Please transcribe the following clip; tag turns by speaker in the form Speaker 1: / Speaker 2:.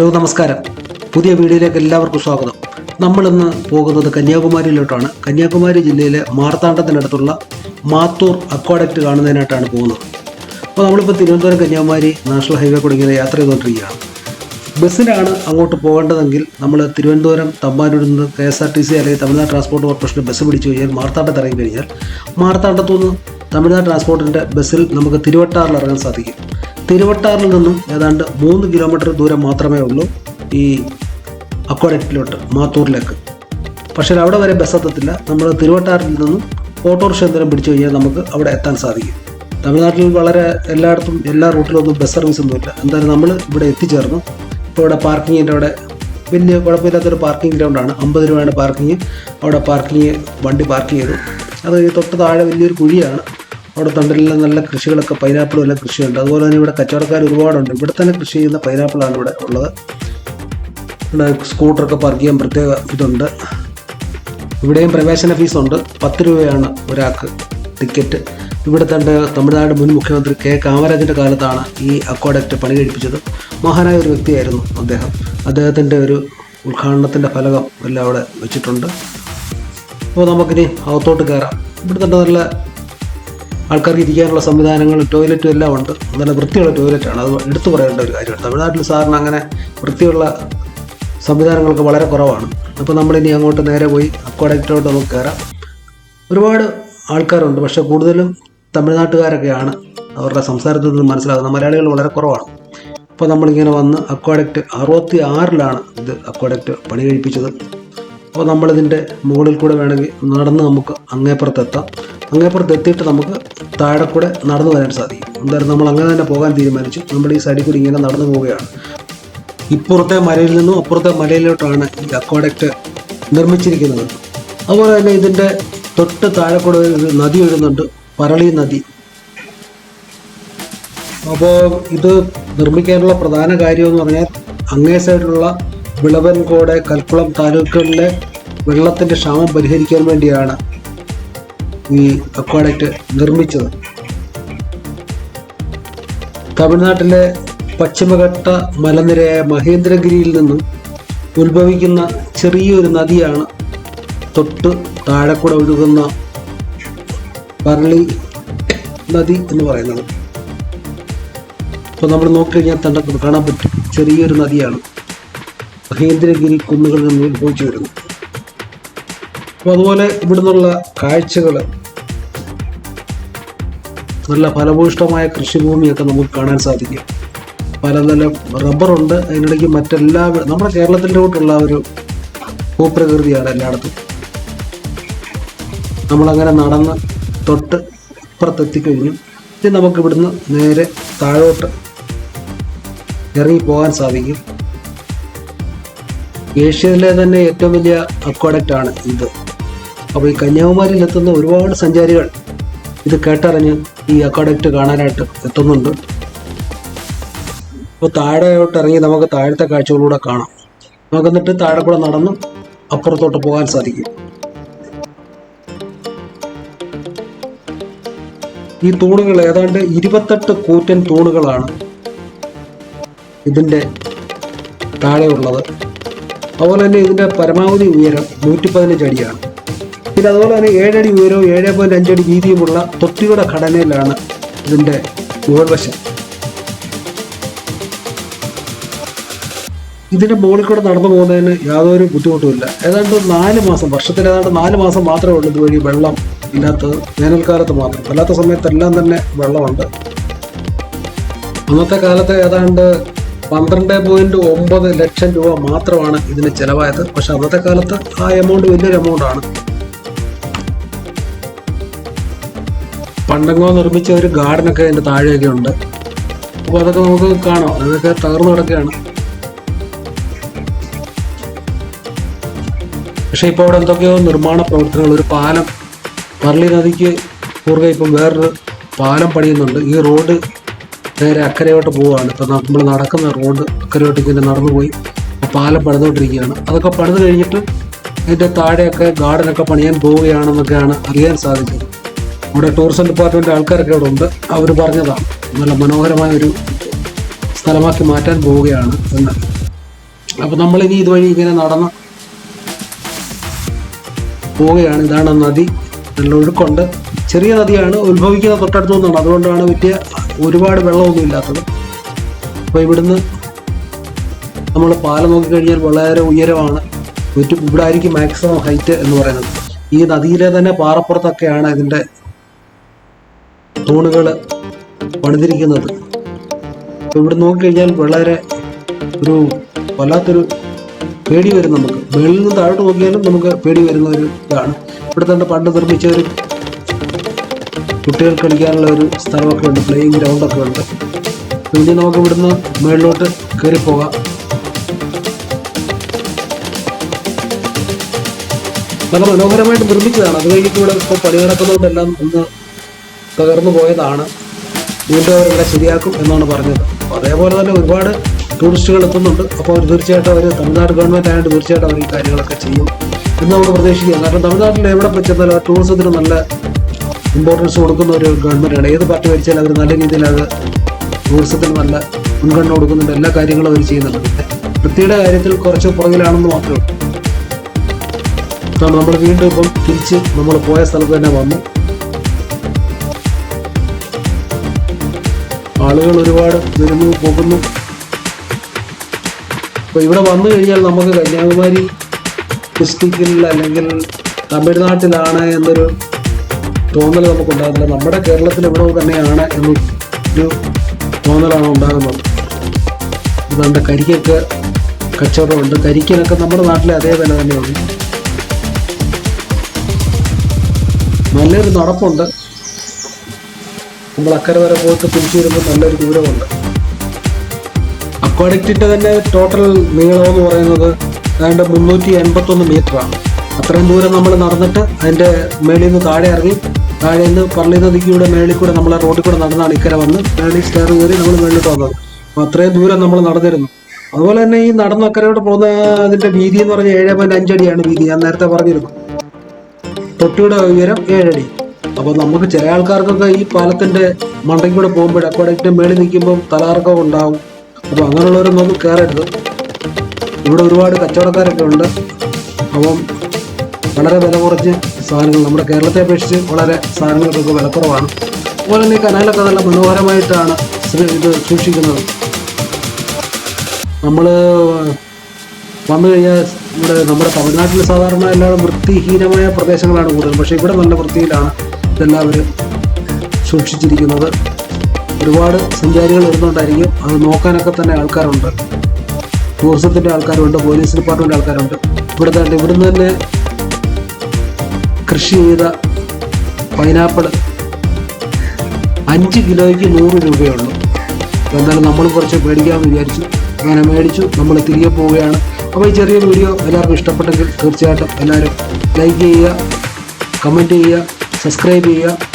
Speaker 1: Hello നമസ്കാരം. പുതിയ വീഡിയോയിലേക്ക് എല്ലാവർക്കും സ്വാഗതം. നമ്മളിന്ന് പോകുന്നത് കന്യാകുമാരിയിലോട്ടാണ്. കന്യാകുമാരി ജില്ലയിലെ മാർത്താണ്ഡത്തിനടുത്തുള്ള മാത്തൂർ അക്വാഡക്റ്റ് കാണുന്നതിനായിട്ടാണ് പോകുന്നത്. അപ്പോൾ നമ്മളിപ്പോൾ തിരുവനന്തപുരം കന്യാകുമാരി നാഷണൽ ഹൈവേ കൂടി ഇങ്ങനെ യാത്ര ചെയ്തുകൊണ്ടിരിക്കുകയാണ്. ബസ്സിനാണ് അങ്ങോട്ട് പോകേണ്ടതെങ്കിൽ നമ്മൾ തിരുവനന്തപുരം തമ്പാനൂരിൽ നിന്ന് K S R T C അല്ലെങ്കിൽ തമിഴ്നാട് ട്രാൻസ്പോർട്ട് കോർപ്പറേഷന്റെ ബസ് പിടിച്ചു കഴിഞ്ഞാൽ മാർത്താണ്ഡത്ത് ഇറങ്ങി കഴിഞ്ഞാൽ മാർത്താണ്ഡത്തു നിന്ന് തമിഴ്നാട് ട്രാൻസ്പോർട്ടിന്റെ ബസ്സിൽ നമുക്ക് തിരുവട്ടാറിൽ ഇറങ്ങാൻ സാധിക്കും. തിരുവട്ടാറിൽ നിന്നും ഏതാണ്ട് മൂന്ന് കിലോമീറ്റർ ദൂരം മാത്രമേ ഉള്ളൂ ഈ അക്വാഡക്റ്റിലോട്ട് മാത്തൂരിലേക്ക്. പക്ഷേ അവിടെ വരെ ബസ് എത്തത്തില്ല. നമ്മൾ തിരുവട്ടാറിൽ നിന്നും ഓട്ടോറിക്ഷ എന്തെങ്കിലും പിടിച്ചു കഴിഞ്ഞാൽ നമുക്ക് അവിടെ എത്താൻ സാധിക്കും. തമിഴ്നാട്ടിൽ വളരെ എല്ലായിടത്തും എല്ലാ റൂട്ടിലൊന്നും ബസ് സർവീസ് ഒന്നുമില്ല എന്തായാലും നമ്മൾ ഇവിടെ എത്തിച്ചേർന്നു. ഇപ്പോൾ ഇവിടെ പാർക്കിങ്ങിന്റെ അവിടെ വലിയ കുഴപ്പമില്ലാത്തൊരു പാർക്കിംഗ് ഗ്രൗണ്ടാണ് അമ്പത് രൂപയാണ് പാർക്കിങ് അവിടെ പാർക്കിങ് വണ്ടി പാർക്ക് ചെയ്തു. അത് തൊട്ട് താഴെ വലിയൊരു കുഴിയാണ്. അവിടെ തണ്ടിലെല്ലാം നല്ല കൃഷികളൊക്കെ പൈനാപ്പിളും എല്ലാം കൃഷിയുണ്ട്. അതുപോലെ തന്നെ ഇവിടെ കച്ചവടക്കാർ ഒരുപാടുണ്ട്. ഇവിടെ തന്നെ കൃഷി ചെയ്യുന്ന പൈനാപ്പിളാണ് ഇവിടെ ഉള്ളത്. ഇവിടെ സ്കൂട്ടറൊക്കെ പാർക്ക് ചെയ്യാൻ പ്രത്യേക ഇതുണ്ട്. ഇവിടെയും പ്രവേശന ഫീസുണ്ട് പത്ത് രൂപയാണ് ഒരാൾക്ക് ടിക്കറ്റ് ഇവിടെ തന്നെ തമിഴ്നാട് മുൻ മുഖ്യമന്ത്രി കെ കാമരാജിന്റെ കാലത്താണ് ഈ അക്വാഡക്റ്റ് പണി കഴിപ്പിച്ചത്. മഹാനായ ഒരു വ്യക്തിയായിരുന്നു അദ്ദേഹം. അദ്ദേഹത്തിന്റെ ഒരു ഉദ്ഘാടനത്തിന്റെ ഫലകം എല്ലാം അവിടെ വെച്ചിട്ടുണ്ട്. അപ്പോൾ നമുക്കിനി അകത്തോട്ട് കയറാം. ഇവിടെ തന്നെ നല്ല ആൾക്കാർക്ക് ഇരിക്കാനുള്ള സംവിധാനങ്ങളും ടോയ്ലറ്റും എല്ലാം ഉണ്ട്. നല്ല വൃത്തിയുള്ള ടോയ്ലറ്റാണ് അത് എടുത്തു പറയേണ്ട ഒരു കാര്യമാണ്. തമിഴ്നാട്ടിൽ സാറിന് അങ്ങനെ വൃത്തിയുള്ള സംവിധാനങ്ങളൊക്കെ വളരെ കുറവാണ്. അപ്പോൾ നമ്മളിനി അങ്ങോട്ട് നേരെ പോയി അക്വാഡക്റ്റിലോട്ട് നമുക്ക് കയറാം. ഒരുപാട് ആൾക്കാരുണ്ട്. പക്ഷേ കൂടുതലും തമിഴ്നാട്ടുകാരൊക്കെയാണ് അവരുടെ സംസാരത്തിൽ നിന്ന് മനസ്സിലാകുന്നത്. മലയാളികൾ വളരെ കുറവാണ്. അപ്പോൾ നമ്മളിങ്ങനെ വന്ന് അക്വാഡക്റ്റ് അറുപത്തി ആറിലാണ് ഇത് അക്വാഡക്റ്റ് പണി കഴിപ്പിച്ചത്. അപ്പോൾ നമ്മളിതിന്റെ മുകളിൽ കൂടെ വേണമെങ്കിൽ നടന്ന് നമുക്ക് അങ്ങേപ്പുറത്ത് എത്താം അങ്ങേപ്പുറത്ത് എത്തിയിട്ട് നമുക്ക് താഴെ കൂടെ നടന്നു വരാൻ സാധിക്കും. എന്തായാലും നമ്മൾ അങ്ങനെ തന്നെ പോകാൻ തീരുമാനിച്ചു. നമ്മൾ ഈ സൈഡിൽ കൂടി ഇങ്ങനെ നടന്നു പോവുകയാണ്. ഇപ്പുറത്തെ മലയിൽ നിന്നും അപ്പുറത്തെ മലയിലോട്ടാണ് ഈ അക്വാഡക്റ്റ് നിർമ്മിച്ചിരിക്കുന്നത്. അതുപോലെ തന്നെ ഇതിന്റെ തൊട്ട് താഴെ കൂടെ ഒരു നദി ഒഴുകുന്നുണ്ട്. പരളി നദി. അപ്പോൾ ഇത് നിർമ്മിക്കാനുള്ള പ്രധാന കാര്യം എന്ന് പറഞ്ഞാൽ അങ്ങേ സൈഡിലുള്ള വിളവൻകോട് കൽക്കുളം താലൂക്കുകളിലെ വെള്ളത്തിന്റെ ക്ഷാമം പരിഹരിക്കാൻ വേണ്ടിയാണ് ഈ അക്വാഡക്റ്റ് നിർമ്മിച്ചത്. തമിഴ്നാട്ടിലെ പശ്ചിമഘട്ട മലനിരയായ മഹേന്ദ്രഗിരിയിൽ നിന്നും ഉത്ഭവിക്കുന്ന ചെറിയൊരു നദിയാണ് തൊട്ട് താഴെ കൂടെ ഒഴുകുന്ന പറളി നദി എന്ന് പറയുന്നത്. അപ്പോൾ നമ്മൾ നോക്കിക്കഴിഞ്ഞാൽ തന്നെ കാണാൻ പറ്റും. ചെറിയൊരു നദിയാണ് മഹേന്ദ്രഗിരി കുന്നുകളിൽ നിന്ന് ഉത്ഭവിച്ചു വരുന്നത്. അപ്പോൾ അതുപോലെ ഇവിടുന്നുള്ള കാഴ്ചകൾ നല്ല ഫലഭൂഷ്ടമായ കൃഷിഭൂമിയൊക്കെ നമുക്ക് കാണാൻ സാധിക്കും. പലതരം റബ്ബറുണ്ട്. അതിനിടയ്ക്ക് മറ്റെല്ലാ നമ്മുടെ കേരളത്തിലോട്ടുള്ള ഒരു ഭൂപ്രകൃതിയാണ് എല്ലായിടത്തും. നമ്മളങ്ങനെ നടന്ന് തൊട്ട് ഇപ്പുറത്തെത്തിക്കഴിഞ്ഞു. ഇനി നമുക്ക് ഇവിടുന്ന് നേരെ താഴോട്ട് ഇറങ്ങി പോകാൻ സാധിക്കും. ഏഷ്യയിലെ തന്നെ ഏറ്റവും വലിയ അക്വാഡക്റ്റ് ആണ് ഇത്. അപ്പോൾ ഈ കന്യാകുമാരിയിൽ എത്തുന്ന ഒരുപാട് സഞ്ചാരികൾ ഇത് കേട്ടറിഞ്ഞ് ഈ അക്വാഡക്റ്റ് കാണാനായിട്ട് എത്തുന്നുണ്ട്. അപ്പോൾ താഴെയോട്ട് ഇറങ്ങി നമുക്ക് താഴത്തെ കാഴ്ചകളിലൂടെ കാണാം. നമുക്ക് എന്നിട്ട് താഴെ കൂടെ നടന്ന് അപ്പുറത്തോട്ട് പോകാൻ സാധിക്കും. ഈ തൂണുകൾ ഏതാണ്ട് ഇരുപത്തെട്ട് കൂറ്റൻ തൂണുകളാണ് ഇതിന്റെ താഴെയുള്ളത്. അതുപോലെ തന്നെ ഇതിന്റെ പരമാവധി ഉയരം നൂറ്റി പതിനഞ്ച് അടിയാണ്. പിന്നെ അതുപോലെ തന്നെ ഏഴടി ഉയരവും ഏഴ് പോയിന്റ് അഞ്ചടി വീതിയുമുള്ള തൊട്ടിയുടെ ഘടനയിലാണ് ഇതിന്റെ മുകൾവശം. ഇതിന്റെ മുകളിൽ കൂടെ നടന്നു പോകുന്നതിന് യാതൊരു ബുദ്ധിമുട്ടുമില്ല ഏതാണ്ട് നാല് മാസം വർഷത്തിൽ ഏതാണ്ട് നാല് മാസം മാത്രമേ ഉള്ളൂ ഇതുവഴി വെള്ളം ഇല്ലാത്തത്. വേനൽക്കാലത്ത് മാത്രം. അല്ലാത്ത സമയത്തെല്ലാം തന്നെ വെള്ളമുണ്ട്. അന്നത്തെ കാലത്ത് ഏതാണ്ട് പന്ത്രണ്ട് പോയിന്റ് ഒമ്പത് ലക്ഷം രൂപ മാത്രമാണ് ഇതിന് ചിലവായത്. പക്ഷെ അന്നത്തെ കാലത്ത് ആ എമൗണ്ട് വലിയൊരു എമൗണ്ട് പണ്ടങ്ങോ നിർമ്മിച്ച ഒരു ഗാർഡനൊക്കെ അതിന്റെ താഴെയൊക്കെ ഉണ്ട്. അപ്പോൾ അതൊക്കെ നമുക്ക് കാണാം. അതൊക്കെ തകർന്നു കിടക്കുകയാണ്. പക്ഷെ ഇപ്പോൾ അവിടെ എന്തൊക്കെയോ നിർമ്മാണ പ്രവർത്തനങ്ങൾ. ഒരു പാലം. പറളി നദിക്ക് കുറുകെ ഇപ്പം വേറൊരു പാലം പണിയുന്നുണ്ട്. ഈ റോഡ് നേരെ അക്കരയോട്ട് പോവുകയാണ്. ഇപ്പം നമ്മൾ നടക്കുന്ന റോഡ് അക്കരയോട്ട് ഇങ്ങനെ നടന്നു പോയി പാലം പണിതുകൊണ്ടിരിക്കുകയാണ്. അതൊക്കെ പണിത് കഴിഞ്ഞിട്ട് അതിന്റെ താഴെയൊക്കെ ഗാർഡനൊക്കെ പണിയാൻ പോവുകയാണെന്നൊക്കെയാണ് അറിയാൻ സാധിച്ചത് അവിടെ ടൂറിസം ഡിപ്പാർട്ട്മെന്റ് ആൾക്കാരൊക്കെ അവിടെ ഉണ്ട്. അവർ പറഞ്ഞതാണ് നല്ല മനോഹരമായ ഒരു സ്ഥലമാക്കി മാറ്റാൻ പോവുകയാണ് എന്ന് അപ്പോൾ നമ്മളിനി ഇതുവഴി ഇങ്ങനെ നടന്ന് പോവുകയാണ്. ഇതാണ് നദി നല്ല ഒഴുക്കുണ്ട്. ചെറിയ നദിയാണ് ഉത്ഭവിക്കുന്ന തൊട്ടടുത്തു നിന്നാണ് അതുകൊണ്ടാണ് പറ്റിയ ഒരുപാട് വെള്ളമൊന്നും ഇല്ലാത്തത്. അപ്പോൾ ഇവിടുന്ന് നമ്മൾ പാലം നോക്കിക്കഴിഞ്ഞാൽ വളരെ ഉയരമാണ്. ഇവിടെ ആയിരിക്കും മാക്സിമം ഹൈറ്റ് എന്ന് പറയുന്നത്. ഈ നദിയിലെ തന്നെ പാറപ്പുറത്തൊക്കെയാണ് ഇതിന്റെ തൂണുകൾ പണിതിരിക്കുന്നത്. ഇവിടെ നോക്കിക്കഴിഞ്ഞാൽ വളരെ ഒരു വല്ലാത്തൊരു പേടി വരും നമുക്ക്. മുകളിൽ നിന്ന് താഴോട്ട് നോക്കിയാലും നമുക്ക് പേടി വരുന്ന ഒരു ഇതാണ്. ഇവിടെ തന്നെ പണ്ട് നിർമ്മിച്ച ഒരു കുട്ടികൾ കളിക്കാനുള്ള ഒരു സ്ഥലമൊക്കെ ഉണ്ട് പ്ലേയിങ് ഗ്രൗണ്ടൊക്കെ ഉണ്ട്. പിന്നെ നമുക്ക് ഇവിടുന്ന് മുകളിലോട്ട് കയറി പോകാം. നല്ല മനോഹരമായിട്ട് നിർമ്മിച്ചതാണ്. അത് കഴിഞ്ഞിട്ട് ഇവിടെ ഇപ്പോൾ പണി നടക്കുന്നതുകൊണ്ടെല്ലാം ഒന്ന് തകർന്നു പോയതാണ്. വീണ്ടും അവരിവിടെ ശരിയാക്കും എന്നാണ് പറഞ്ഞത്. അതേപോലെ തന്നെ ഒരുപാട് ടൂറിസ്റ്റുകൾ എത്തുന്നുണ്ട്. അപ്പോൾ അവർ തീർച്ചയായിട്ടും അവർ തമിഴ്നാട് ഗവൺമെന്റ് ആയതുകൊണ്ട് തീർച്ചയായിട്ടും അവർ ഈ കാര്യങ്ങളൊക്കെ ചെയ്യും എന്ന് നമുക്ക് പ്രതീക്ഷിക്കാം കാരണം തമിഴ്നാട്ടിൽ എവിടെ ചെന്നാലും ടൂറിസത്തിന് നല്ല ഇമ്പോർട്ടൻസ് കൊടുക്കുന്ന ഒരു ഗവൺമെന്റാണ് ഏത് പാർട്ടി ഭരിച്ചാലും അവർ നല്ല രീതിയിൽ അത് ടൂറിസത്തിന് നല്ല മുൻഗണന കൊടുക്കുന്നുണ്ട്. എല്ലാ കാര്യങ്ങളും അവർ ചെയ്യുന്നുണ്ട്. വൃത്തിയുടെ കാര്യത്തിൽ കുറച്ച് പുറകിലാണെന്ന് മാത്രമേ ഉള്ളൂ. നമ്മൾ വീണ്ടും ഇപ്പം തിരിച്ച് നമ്മൾ പോയ സ്ഥലത്ത് തന്നെ വന്നു. ആളുകൾ ഒരുപാട് വരുന്നു പോകുന്നു. അപ്പോൾ ഇവിടെ വന്നു കഴിഞ്ഞാൽ നമുക്ക് കന്യാകുമാരി ഡിസ്ട്രിക്റ്റിൽ അല്ലെങ്കിൽ തമിഴ്നാട്ടിലാണ് എന്നൊരു തോന്നൽ നമുക്കുണ്ടാകുന്നില്ല. നമ്മുടെ കേരളത്തിൽ ഇവിടെ തന്നെയാണ് എന്നൊരു തോന്നലാണ് ഉണ്ടാകുന്നത്. അതുകൊണ്ട് കരിക്കൊക്കെ കച്ചവടമുണ്ട്. കരിക്കിനൊക്കെ നമ്മുടെ നാട്ടിലെ അതേ വില തന്നെയാണ്. നല്ലൊരു നടപ്പുണ്ട്. നമ്മൾ അക്കരെ വരെ പോയിട്ട് തിരിച്ചു വരുമ്പോൾ നല്ലൊരു ദൂരമുണ്ട് അക്വാഡക്റ്റിന്റെ തന്നെ ടോട്ടൽ നീളമെന്ന് പറയുന്നത് ഏതാണ്ട് മുന്നൂറ്റി എൺപത്തൊന്ന് മീറ്ററാണ് അത്രയും ദൂരം നമ്മൾ നടന്നിട്ട് അതിന്റെ മേളിൽ നിന്ന് താഴെ ഇറങ്ങി താഴെ നിന്ന് പള്ളി നദിക്കൂടെ മേളിൽ കൂടെ നമ്മൾ റോഡിൽ കൂടെ നടന്നാണ് ഇക്കരെ വന്ന് മേളിൽ സ്റ്റെയർ കയറി നമ്മൾ മേളിലോട്ട് വന്നത്. അപ്പോൾ അത്രയും ദൂരം നമ്മൾ നടന്നിരുന്നു. അതുപോലെ തന്നെ ഈ നടന്ന അക്കരയോട് പോകുന്ന അതിന്റെ വീതി എന്ന് പറഞ്ഞാൽ ഏഴ് പോയിന്റ് അഞ്ചടിയാണ് വീതി. ഞാൻ നേരത്തെ പറഞ്ഞിരുന്നു. തൊട്ടിയുടെ ഉയരം ഏഴടി. അപ്പോൾ നമുക്ക് ചില ആൾക്കാർക്കൊക്കെ ഈ പാലത്തിന്റെ മണ്ടയ്ക്ക് കൂടെ പോകുമ്പോൾ അക്വാഡക്റ്റിന്റെ മേളിൽ നിൽക്കുമ്പോൾ തലാർക്കം ഉണ്ടാവും. അപ്പോൾ അങ്ങനെയുള്ളവരൊന്നും കയറരുത്. ഇവിടെ ഒരുപാട് കച്ചവടക്കാരൊക്കെ ഉണ്ട്. അപ്പം വളരെ വില കുറച്ച് സാധനങ്ങൾ നമ്മുടെ കേരളത്തെ അപേക്ഷിച്ച് വളരെ സാധനങ്ങൾക്കൊക്കെ വിലക്കുറവാണ് അതുപോലെ തന്നെ കനാലൊക്കെ നല്ല മനോഹരമായിട്ടാണ് ഇത് സൂക്ഷിക്കുന്നത്. നമ്മൾ വന്നു കഴിഞ്ഞാൽ ഇവിടെ നമ്മുടെ തമിഴ്നാട്ടിൽ സാധാരണ എല്ലാവരും വൃത്തിഹീനമായ പ്രദേശങ്ങളാണ് കൂടുതൽ പക്ഷേ ഇവിടെ നല്ല വൃത്തിയിലാണ്. ഇതെല്ലാവരും സൂക്ഷിച്ചിരിക്കുന്നത്. ഒരുപാട് സഞ്ചാരികൾ വരുന്നുണ്ടായിരിക്കും. അത് നോക്കാനൊക്കെ തന്നെ ആൾക്കാരുണ്ട്. ടൂറിസത്തിന്റെ ആൾക്കാരുണ്ട് പോലീസ് ഡിപ്പാർട്ട്മെന്റ് ആൾക്കാരുണ്ട്. ഇവിടെ തന്നെ ഇവിടുന്ന് തന്നെ കൃഷി ചെയ്ത പൈനാപ്പിൾ അഞ്ച് കിലോയ്ക്ക് നൂറ് രൂപയുള്ളൂ. എന്തായാലും നമ്മൾ കുറച്ച് മേടിക്കാമെന്ന് വിചാരിച്ചു. അങ്ങനെ മേടിച്ചു നമ്മൾ തിരികെ പോവുകയാണ്. അപ്പോൾ ഈ ചെറിയ വീഡിയോ എല്ലാവർക്കും ഇഷ്ടപ്പെട്ടെങ്കിൽ തീർച്ചയായിട്ടും എല്ലാവരും ലൈക്ക് ചെയ്യുക കമന്റ് ചെയ്യുക. സബ്സ്ക്രൈബ് ചെയ്യുക.